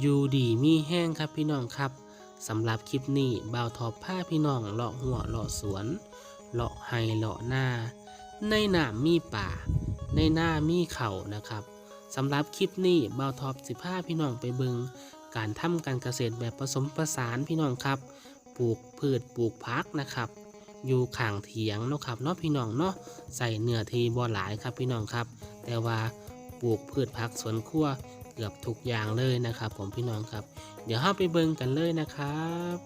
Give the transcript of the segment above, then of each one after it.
อยู่ดีมีแห้งครับพี่น้องครับสำหรับคลิปนี้บ่าวทอบผ้าพี่น้องเลาะหัวเลาะสวนเลาะไฮเลาะหน้า ในหนามมีป่า ในหน้ามีเขานะครับสำหรับคลิปนี้บ่าวทอบสิผ้าพี่น้องไปเบิงการทำการเกษตรแบบผสมผสานพี่น้องครับ ปลูกพืชปลูกพักนะครับอยู่ข้างเถียงเนาะครับเนาะพี่น้องเนาะใส่เนื้อทีบ่หลายครับพี่น้องครับ แต่ว่าปลูกพืชพักสวนครัว กือบทุกอย่างเลยนะครับ ผมพี่น้องครับ เดี๋ยวเราไปเบิ่งกันเลยนะครับ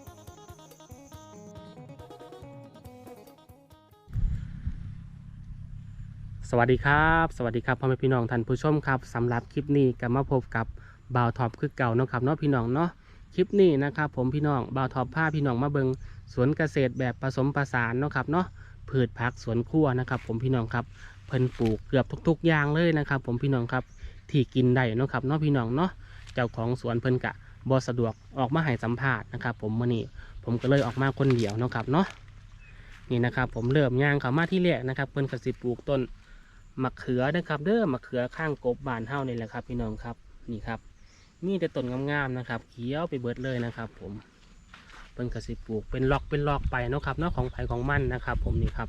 สวัสดีครับสวัสดีครับพ่อแม่พี่น้องท่านผู้ชมครับสำหรับคลิปนี้ก็มาพบกับบ่าวท็อปคือเก่าเนาะครับเนาะพี่น้องเนาะคลิปนี้นะครับผมพี่น้องบ่าวท็อปพาพี่น้องมาเบิงสวนเกษตรแบบผสมผสานเนาะครับเนาะพืชผักสวนครัวนะครับ ผมพี่น้องครับเพิ่นปลูกเกือบทุก ๆ อย่างเลยนะครับ ผมพี่น้องครับ ที่กินได้เนาะครับเนาะพี่น้องเนาะเจ้าของสวนเพิ่นกะบ่สะดวกออกมาให้สัมภาษณ์นะครับผมมื่อนี้ผมก็เลยออกมาคนเดียวเนาะครับเนาะนี่นะครับ ผมเริ่มย่างเข้ามาที่แรกนะครับเพิ่นก็สิปลูกต้นมะเขือนะครับ เด้อมะเขือข้างกบบานเท่านี่แหละครับ พี่น้องครับนี่ครับ มีแต่ต้นงามๆนะครับเขียวไปเบิดเลยนะครับ ผมเพิ่นกสิปลูกเป็นล็อกเป็นล็อกไปเนาะครับเนาะของไผ่ของมันนะครับ ผมนี่ครับ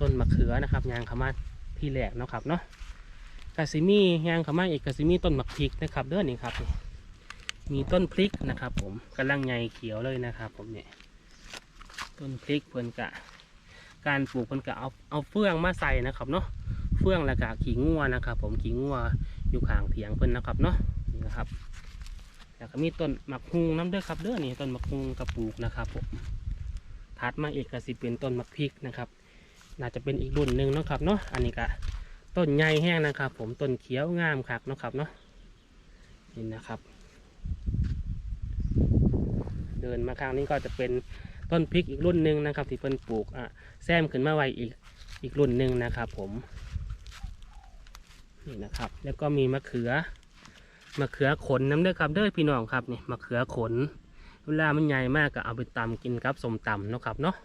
ต้นมะเขือนะครับยางขามาที่แหลกเนาะครับเนาะ กาซิมียางขามาอีกกาซิมีต้นมะพริกนะครับเด้อนี่ครับนี่มีต้นพริกนะครับ ผมกำลังใหญ่เขียวเลยนะครับ ผมเนี่ยต้นพริกเพิ่นกะ การปลูกเพิ่นกะเอาเอาเฟืองมาใส่นะครับเนาะเฟื่องแล้วก็ขี้งัวนะครับ ผมขี้งัวอยู่ข้างเถียงเพิ่นนะครับเนาะนี่นะครับแล้วก็มีต้นหมักฮุงน้ำเด้อครับเด้อนี่ต้นหมักฮุงกระปลูกนะครับผมถัดมาอีกก็สิเป็นต้นหมักพริกนะครับ น่าจะเป็นอีกรุ่นหนึ่งนะครับเนาะอันนี้ก็ ต้นใหญ่แห้งนะครับ ผมต้นเขียวงามคักเนาะครับเนาะนี่นะครับ เดินมาข้างนี้ก็จะเป็นต้นพริกอีกรุ่นหนึ่งนะครับ ที่เพิ่นปลูกอะแซมขึ้นมาไว้อีกอีกรุ่นหนึ่งนะครับ ผมนี่นะครับ แล้วก็มีมะเขือมะเขือขนน้ำเด้อครับเด้อพี่น้องครับนี่มะเขือขนเวลามันใหญ่มากก็เอาไปตำกินกับสมตำเนาะครับเนาะ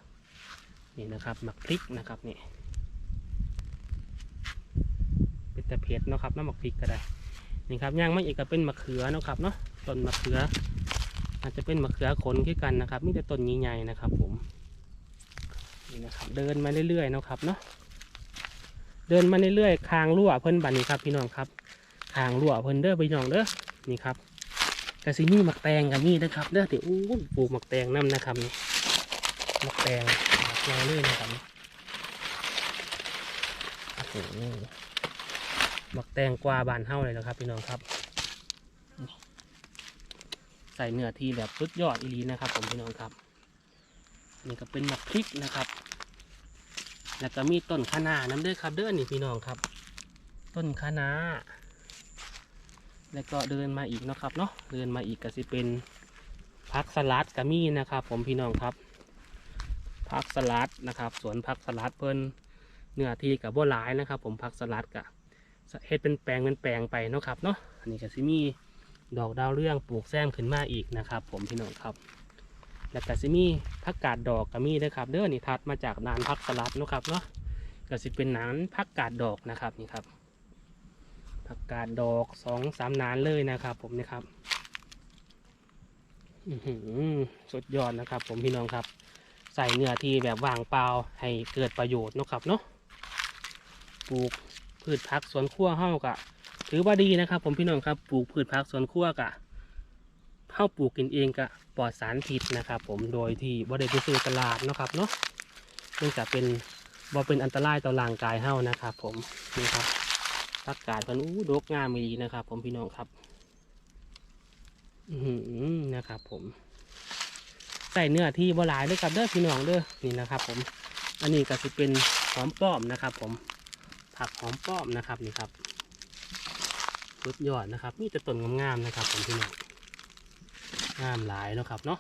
นี่นะครับมะพริกนะครับนี่ เป็นตะเพ็ดเนาะครับน้ำมะพริกก็ได้นี่ครับย่างไม่อีกก็เป็นมะเขือเนาะครับเนาะต้นมะเขือ อาจจะเป็นมะเขือขนขึ้นกันนะครับมีแต่ต้นใหญ่ๆนะครับ ผมนี่นะครับ เดินมาเรื่อยๆเนาะครับเนาะเดินมาเรื่อยๆคางรั่วเพิ่นบันนี้ครับ พี่น้องครับคางรั่วเพิ่นเด้อพี่น้องเด้อนี่ครับกระซิมีหมักแตงกับมีนะครับเด้อเดี๋ยวอู้ปลูกหมักแตงน้ำนะครับนี่หมักแตงหมักแตงเลยนะครับโอ้โห หมักแตงกวาบานเท่าเลยนะครับ พี่น้องครับ ใส่เนื้อที่แบบสุดยอดอีลีนะครับ ผมพี่น้องครับ นี่ก็เป็นหมักพริกนะครับ แล้วก็มีต้นคะน้าน้ำเด้อครับ เด้อนี่พี่น้องครับ ต้นคะน้าแล้วก็เดินมาอีกนะครับเนาะเดินมาอีกก็สิเป็นผักสลัดก็มีนะครับ ผมพี่น้องครับผักสลัดนะครับ สวนผักสลัดเพิ่นเนื้อที่กับบัวหลายนะครับ ผมผักสลัดกะ เฮ็ดเป็นแปลงเป็นแปลงไปเนาะครับเนาะอันนี้ก็สิมีดอกดาวเรื่องปลูกแซมขึ้นมาอีกนะครับ ผมพี่น้องครับ แล้วก็สิมีผักกาดดอกก็มีเด้อครับ เด้อนี่ทัดมาจากนานผักสลัดเนาะครับเนาะก็สิเป็นนานผักกาดดอกนะครับนี่ครับผักกาดดอกสองสามนานเลยนะครับ ผมนี่ครับอื้อหือสุดยอดนะครับ ผมพี่น้องครับ ใส่เนื้อที่แบบว่างเปล่าให้เกิดประโยชน์นะครับเนาะปลูก พืชผักสวนครัวเฮากะ ถือว่าดีนะครับ ผมพี่น้องครับปลูกพืชผักสวนครัวกะเข้าปลูกกินเองก็ปลอดสารพิษนะครับ ผมโดยที่บ่ได้ไปซื้อตลาดเนาะครับเนาะเนื่องจากเป็นบ่เป็นอันตรายต่อร่างกายเฮานะครับผมนี่ครับผักกาดกันอู้ดกงามมีนะครับ ผมพี่น้องครับ อือนะครับ ผมใส่เนื้อที่บ่หลายเด้อครับเด้อพี่น้องเด้อนี่นะครับ ผม อันนี้ก็จะเป็นหอมป้อมนะครับ ผม ผักหอมป้อมนะครับนี่ครับสุดยอดนะครับมีแต่ต้นงามๆนะครับผมพี่น้องงามหลายเนาะครับเนาะ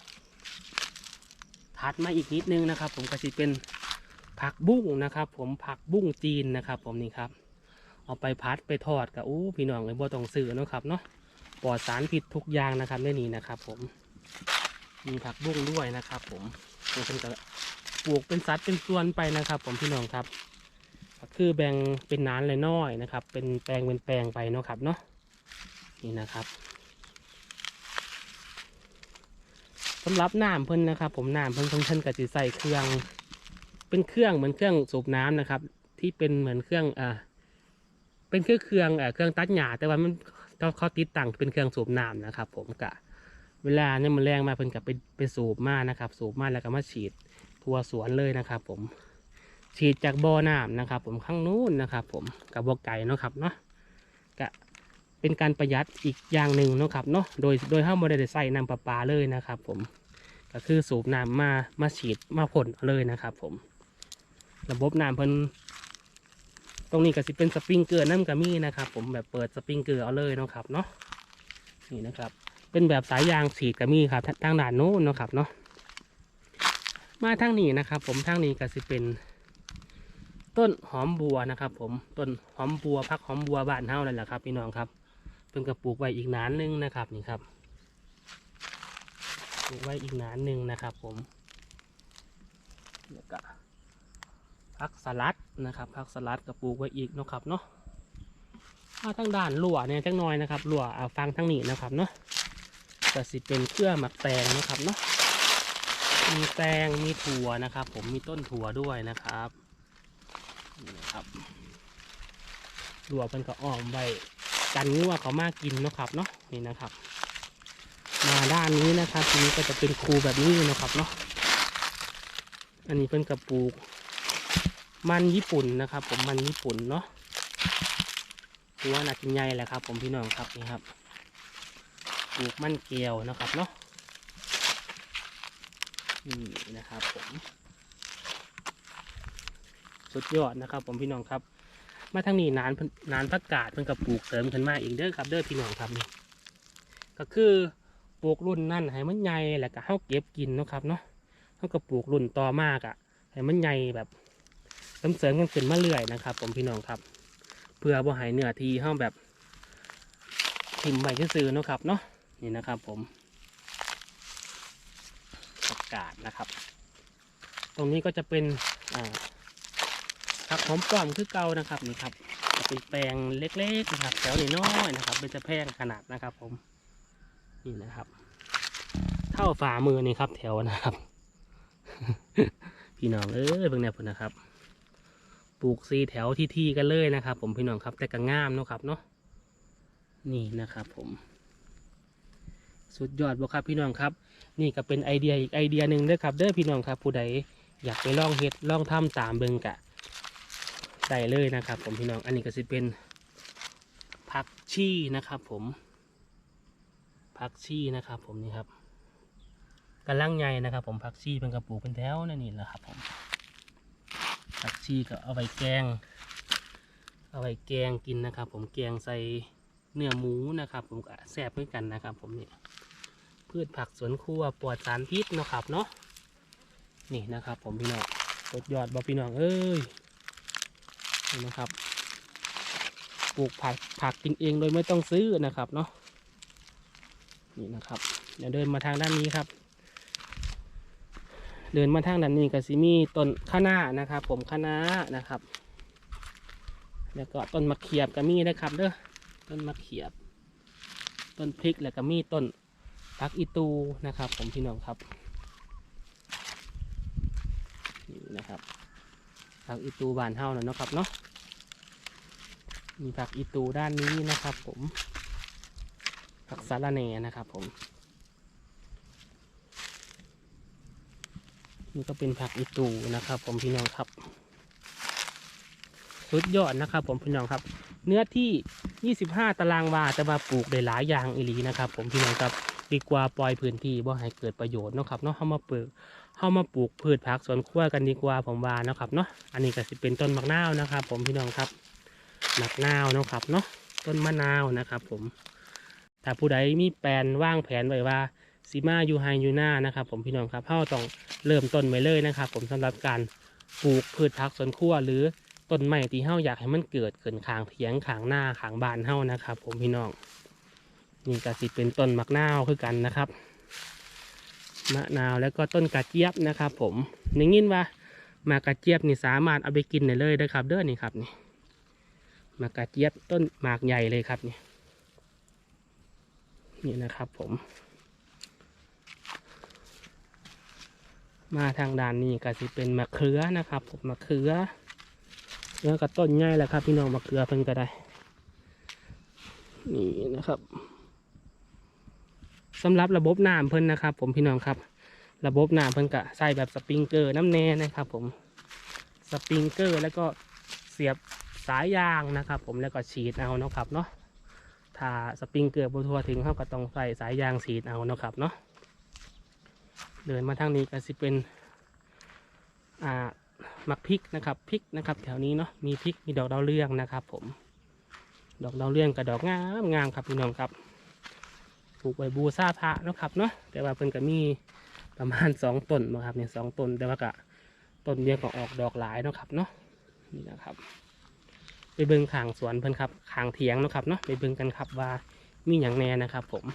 ถัดมาอีกนิดนึงนะครับ ผมก็จะเป็นผักบุ้งนะครับ ผมผักบุ้งจีนนะครับ ผมนี่ครับ เอาไปพัดไปทอดกับอู้พี่น้องเลยบ่ต้องซื้อนะครับเนาะปลอดสารพิษทุกอย่างนะครับในนี้นะครับ ผมมีผักบุ้งด้วยนะครับ ผมมันเป็นกระปลูกเป็นสัดเป็นส่วนไปนะครับ ผมพี่น้องครับ ก็คือแบ่งเป็นนานเลยน้อยนะครับ เป็นแปลงเป็นแปลงไปเนาะครับเนาะนี่นะครับสำหรับน้ำเพิ่นนะครับ ผมน้ำเพิ่นเพิ่นเพิ่นก็จะใส่เครื่อง เป็นเครื่องเหมือนเครื่องสูบน้ำนะครับ ที่เป็นเหมือนเครื่องอ่าเป็นเครื่องเครื่องเอ่อเครื่องตัดหญ้าแต่ว่ามันเขาเขาติดตั้งเป็นเครื่องสูบน้ำนะครับ ผมกะเวลาเนี่ยมันแรงมาเพิ่นกับไปไปสูบมานะครับ สูบมาแล้วก็มาฉีด ทั่วสวนเลยนะครับ ผม ฉีดจากบ่อน้ำนะครับ ผมข้างนู้นนะครับ ผมกับบ่อไก่เนาะครับเนาะกะเป็นการประหยัดอีกอย่างหนึ่งเนาะครับเนาะโดยโดยห้ามบริได้ใส่น้ำประปาเลยนะครับ ผมก็คือสูบน้ำมามาฉีดมาพ่นเอาเลยนะครับ ผม ระบบน้ำเพิ่นตรงนี้ก็สิเป็นสปริงเกอร์น้ำกระมี่นะครับ ผมแบบเปิดสปริงเกอร์เอาเลยเนาะครับเนาะนี่นะครับ เป็นแบบสายยางฉีดกระมี่ครับทางด่านโน้นเนาะครับเนาะมาทางนี้นะครับ ผมทางนี้ก็สิเป็น ต้นหอมบัวนะครับผมต้นหอมบัวพักหอมบัวบ้านเฮานั่นแหละครับพี่น้องครับเพิ่นกระปลูกไว้อีกนานนึงนะครับนี่ครับปลูกไว้อีกนานนึงนะครับผมแล้วก็พักสลัดนะครับพักสลัดก็ปลูกไว้อีกนะครับเนาะถ้าทั้งด้านลั่วเนี่ยจังน้อยนะครับลั่วเอาฟังทั้งนี้นะครับเนาะก็สิเป็นเครื่อหมักแตงนะครับเนาะมีแตงมีถั่วนะครับ ผมมีต้นถั่วด้วยนะครับ นี่นะครับลั่วเป็นก็อ้อมไว้กันงัวเขามากินนะครับเนาะนี่นะครับ มาด้านนี้นะครับทีนี้ก็จะเป็นคูแบบนี้นะครับเนาะอันนี้เป็นกระปลูกมันญี่ปุ่นนะครับ ผมมันญี่ปุ่นเนาะหัวหนักกินใหญ่แหละครับ ผมพี่น้องครับนี่ครับปลูกมันเกลียวนะครับเนาะนี่นะครับผม สุดยอดนะครับผมพี่น้องครับ มาทางนี้นานนานพักกาดเป็นกระปลูกเสริมขึ้นมาอีกเด้อครับ เด้อพี่น้องครับนี่ก็คือปลูกรุ่นนั่นให้มันใหญ่แล้วก็เฮาเก็บกินนะครับเนาะเฮาก็ปลูกรุ่นต่อมากอะให้มันใหญ่แบบเสริมๆกันขึ้นมาเรื่อยนะครับ ผมพี่น้องครับ เพื่อบ่ให้เนื้อที่เฮาแบบทิ่มไว้ซื่อเนาะครับเนาะนี่นะครับ ผมประกาศนะครับ ตรงนี้ก็จะเป็นอ่า ผักหอมป้อมคือเก่านะครับนี่ครับเป็นแปลงเล็กๆนะครับแถวนี้น้อยนะครับเป็นจะแพงขนาดนะครับ ผมนี่นะครับ เท่าฝ่ามือนี่ครับ แถวนะครับ พี่น้องเอ้ยเบิ่งแนวพุ่นนะครับ ปลูกซีแถวที่ที่กันเลยนะครับ ผมพี่น้องครับแต่ก็งามเนาะครับเนาะนี่นะครับ ผมสุดยอดบ่ครับพี่น้องครับ นี่ก็เป็นไอเดียอีกไอเดียหนึ่งเด้อครับ เด้อพี่น้องครับ ผู้ใดอยากไปลองเฮ็ดลองทำตามเบิงกะ ได้เลยนะครับ ผมพี่น้อง อันนี้ก็สิเป็นผักชีนะครับ ผมผักชีนะครับ ผมนี่ครับกระลังใหญ่นะครับ ผมผักชีเป็นกระปุกเป็นแถวนั่นนี่แหละครับ ผมผักชีก็เอาไว้แกง เอาไว้แกงกินนะครับ ผมแกงใส่เนื้อหมูนะครับ ผมก็แซ่บเหมือนกันนะครับ ผมนี่พืชผักสวนครัวปลอดสารพิษนะครับเนาะนี่นะครับ ผมพี่น้องสุดยอดบอพี่น้องเอ้ย นี่นะครับ ปลูกผักผักกินเองโดยไม่ต้องซื้อนะครับเนาะนี่นะครับ เดี๋ยวเดินมาทางด้านนี้ครับ เดินมาทางด้านนี้ก็สิมีต้นข้าหน้านะครับ ผมข้าน้านะครับ แล้วก็ต้นมะเขียบก็มีนะครับเด้อต้นมะเขียบ ต้นพริกแล้วก็มีต้นพักอีตูนะครับ ผมพี่น้องครับนี่นะครับ ผักอีตูบานเฮานะเนาะครับเนาะมีผักอีตูด้านนี้นะครับ ผม ผักสาระแหน่นะครับ ผมนี่ก็เป็นผักอีตูนะครับ ผมพี่น้องครับ สุดยอดนะครับ ผมพี่น้องครับ เนื้อที่ 25 ตารางวาแต่ว่าปลูกได้หลายอย่างอีหลีนะครับ ผมพี่น้องครับ ดีกว่าปล่อยพื้นที่บ่ให้เกิดประโยชน์เนาะครับเนาะเข้ามาปลูกเข้ามาปลูกพืชผักสวนครัวกันดีกว่าผมว่าเนาะครับเนาะอันนี้ก็สิเป็นต้นมะนาวนะครับ ผมพี่น้องครับมะนาวเนาะครับเนาะต้นมะนาวนะครับ ผมถ้าผู้ใดมีแผนว่างแผนไว้ว่าซีมาอยู่ไฮยูน่านะครับ ผมพี่น้องครับเฮาต้องเริ่มต้นไว้เลยนะครับ ผมสำหรับการปลูกพืชผักสวนครัวหรือต้นไม้ที่เฮาอยากให้มันเกิดขึ้นขางเถียงขางหน้าขางบานเฮานะครับ ผมพี่น้อง นี่ก็สิเป็นต้นมะนาวคือกันนะครับ มะนาวแล้วก็ต้นกระเจี๊ยบนะครับ ผมในยินว่ามากระเจี๊ยบนี่สามารถเอาไปกินได้เลยนะครับ เด้อนี่ครับนี่มากระเจี๊ยบต้นหมากใหญ่เลยครับนี่นี่นะครับผม มาทางด้านนี้ก็สิเป็นมะเขือนะครับผมมะเขือแล้วก็ต้นใหญ่แหละครับ พี่น้องมะเขือเพิ่นก็ได้ นี่นะครับ สำหรับระบบน้ำเพิ่นนะครับ ผมพี่น้องครับ ระบบน้ำเพิ่นก็ใส่แบบสปริงเกอร์น้ำแน่นะครับ ผมสปริงเกอร์แล้วก็เสียบสายยางนะครับ ผมแล้วก็ฉีดเอาเนาะครับเนาะถ้าสปริงเกอร์บทัวถึงเขาก็ต้องใส่สายยางฉีดเอาเนาะครับเนาะเดินมาทางนี้ก็สิเป็นอ่ามักพริกนะครับพริกนะครับ แถวนี้เนาะมีพริกมีดอกดาวเรืองนะครับ ผม ดอกดาวเรืองกับดอกงามงามครับพี่น้องครับ ปลูกไว้บูซาพระนะครับเนาะแต่ว่าเพิ่นก็มีประมาณสองต้นนะครับเนี่ยสองต้นแต่ว่าก็ต้นเดียวก็ออกดอกหลายนะครับเนาะนี่นะครับ ไปเบิ่งข้างสวนเพิ่นครับข้างเถียงนะครับเนาะไปเบิ่งกันครับว่ามีอย่างแน่นะครับ ผม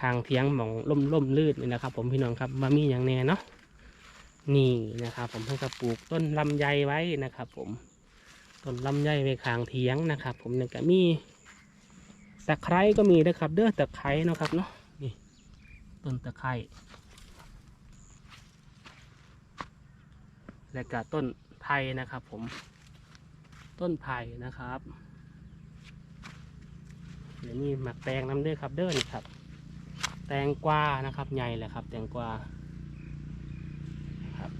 ข้างเถียงมองล่มล่มลื่นนี่นะครับ ผมพี่น้องครับว่ามีอย่างแน่เนาะนี่นะครับ ผมเพิ่งจะปลูกต้นลำไยไว้นะครับ ผมต้นลำไยไว้ข้างเถียงนะครับ ผมเนี่ยก็มี ตะไคร้ก็มีนะครับ เด้อตะไคร้เนาะครับเนาะนี่ต้นตะไคร้และก็ต้นไผ่นะครับผมต้นไผ่นะครับเดี๋ยวนี้หมักแตงน้ำเด้อครับเด้อนี่ครับ แตงกวานะครับใหญ่แหละครับ แตงกวาครับ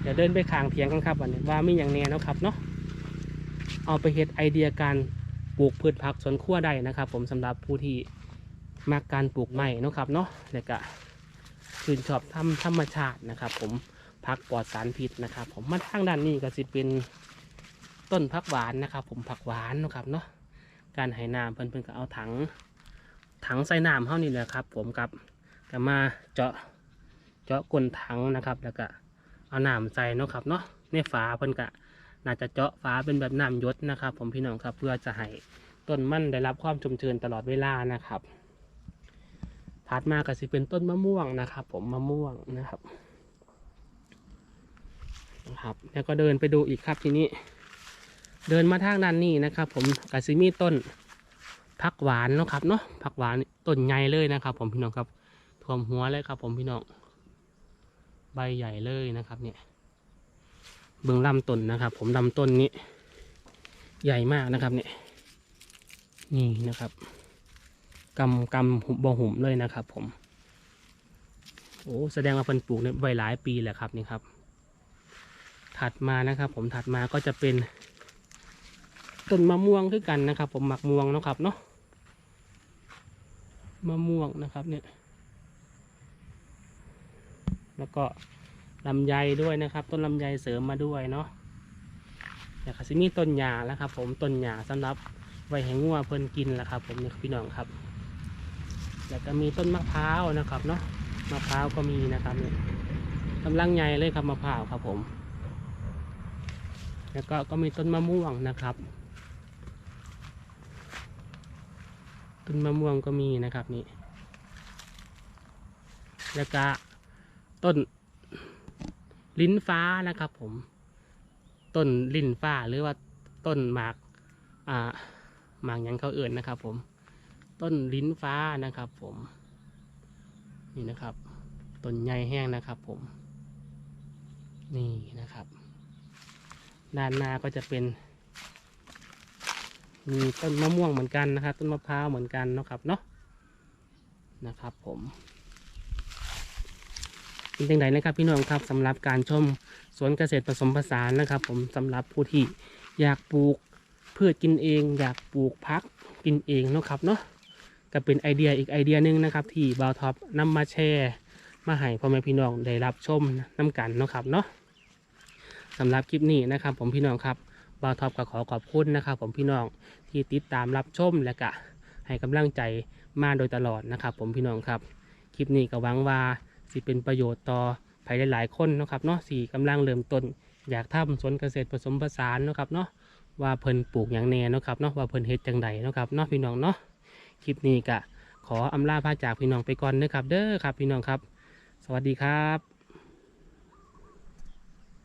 เดี๋ยวเดินไปข้างเถียงกันครับวันนี้ว่ามีอย่างแน่เนาะครับเนาะ เอาไปเฮ็ดไอเดียการปลูกพืชผักสวนครัวได้นะครับ ผมสำหรับผู้ที่มักการปลูกไม้นะครับเนาะแล้วก็ชื่นชอบทำธรรมชาตินะครับ ผมผักปลอดสารพิษนะครับ ผมมาทางด้านนี้ก็สิเป็นต้นผักหวานนะครับ ผมผักหวานนะครับเนาะการให้น้ำเพิ่นเพิ่นก็เอาถัง ถังใส่น้ำเท่านี้แหละครับ ผมกับก็มาเจาะเจาะก้นถังนะครับ แล้วก็เอาน้ำใส่นะครับเนาะในฝาเพิ่นกะ น่าจะเจาะฝาเป็นแบบน้ำยศนะครับ ผมพี่น้องครับเพื่อจะให้ต้นมั่นได้รับความชุ่มชื้นตลอดเวลานะครับถัดมาก็สิเป็นต้นมะม่วงนะครับ ผมมะม่วงนะครับนะครับ แล้วก็เดินไปดูอีกครับทีนี้ เดินมาทางด้านนี้นะครับ ผมกสิมีต้นผักหวานเนาะครับเนาะผักหวานต้นใหญ่เลยนะครับ ผมพี่น้องครับท่วมหัวเลยครับ ผมพี่น้องใบใหญ่เลยนะครับ เนี่ย เบื้องลำต้นนะครับ ผมลำต้นนี้ ใหญ่มากนะครับเนี่ยนี่นะครับกำกำหุบบอหุ่มเลยนะครับ ผมโอ้แสดงว่าเพิ่นปลูกเนี่ยไว้หลายปีแหละครับนี่ครับ ถัดมานะครับ ผมถัดมาก็จะเป็นต้นมะม่วงคือกันนะครับ ผมหมักม่วงนะครับเนาะมะม่วงนะครับเนี่ย แล้วก็ ลำไยด้วยนะครับ ต้นลำไยเสริมมาด้วยเนาะแล้วก็สิมีต้นหญ้าแล้วครับ ผมต้นหญ้าสำหรับไว้ให้งัวเพิ่นกินแหละครับ ผมนี่พี่น้องครับ แล้วก็มีต้นมะพร้าวนะครับเนาะมะพร้าวก็มีนะครับเนี่ยกำลังใหญ่เลยครับมะพร้าวครับผม แล้วก็ก็มีต้นมะม่วงนะครับ ต้นมะม่วงก็มีนะครับนี่ แล้วก็ต้น ลิ้นฟ้านะครับผม ต้นลิ้นฟ้าหรือว่าต้นหมากอ่าหมากยังเขาเอื่นนะครับ ผม ต้นลิ้นฟ้านะครับ ผม นี่นะครับ ต้นใหญ่แห้งนะครับ ผม นี่นะครับ ด้านหน้าก็จะเป็น มีต้นมะม่วงเหมือนกันนะครับ ต้นมะพร้าวเหมือนกันเนาะครับเนาะนะครับผม เป็นจังไดนะครับพี่น้องครับสำหรับการชมสวนเกษตรผสมผสานนะครับ ผมสำหรับผู้ที่อยากปลูกพืชกินเอง อยากปลูกพักกินเองนะครับเนาะก็เป็นไอเดียอีกไอเดียหนึ่งนะครับ ที่บาวท็อปนำมาแชร์มาให้พ่อแม่พี่น้องได้รับชมน้กันนะครับเนาะสำหรับคลิปนี้นะครับ ผมพี่น้องครับบาวท็อปก็ขอขอบคุณนะครับ ผมพี่น้องที่ติดตามรับชมและก็ให้กำลังใจมาโดยตลอดนะครับ ผมพี่น้องครับ คลิปนี้ก็หวังว่า สิเป็นประโยชน์ต่อภายหลายๆคนนะครับเนาะสี่กำลังเริ่มต้น อยากทำสวนเกษตรผสมผสานนะครับเนาะว่าเพิ่นปลูกอย่างแน่นะครับเนาะว่าเพิ่นเฮ็ดจังใดนะครับเนาะพี่น้องเนาะคลิปนี้ก็ขออำลาพาจากพี่น้องไปก่อนนะครับ เด้อครับ พี่น้องครับ สวัสดีครับ